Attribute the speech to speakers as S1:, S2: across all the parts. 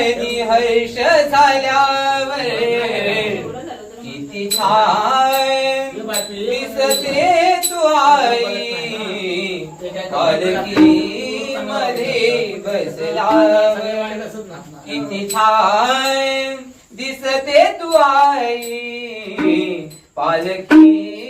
S1: मनी हर्ष झाल्यावर किती छान दिसते तू आई. पालकी मध्ये बसला किती छान दिसते तू आई. पालकी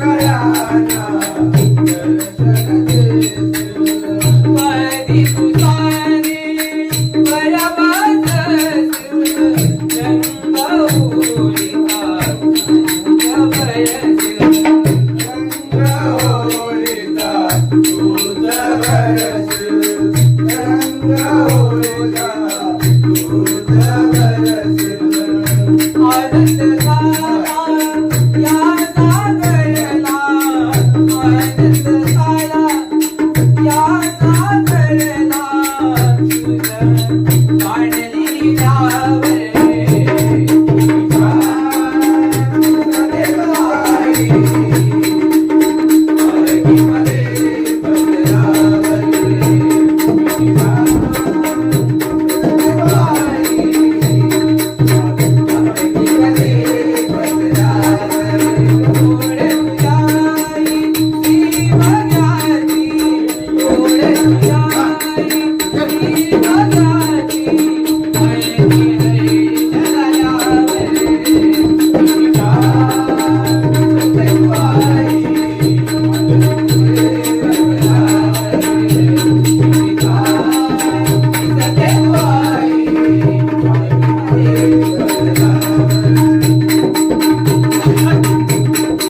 S1: प्यार का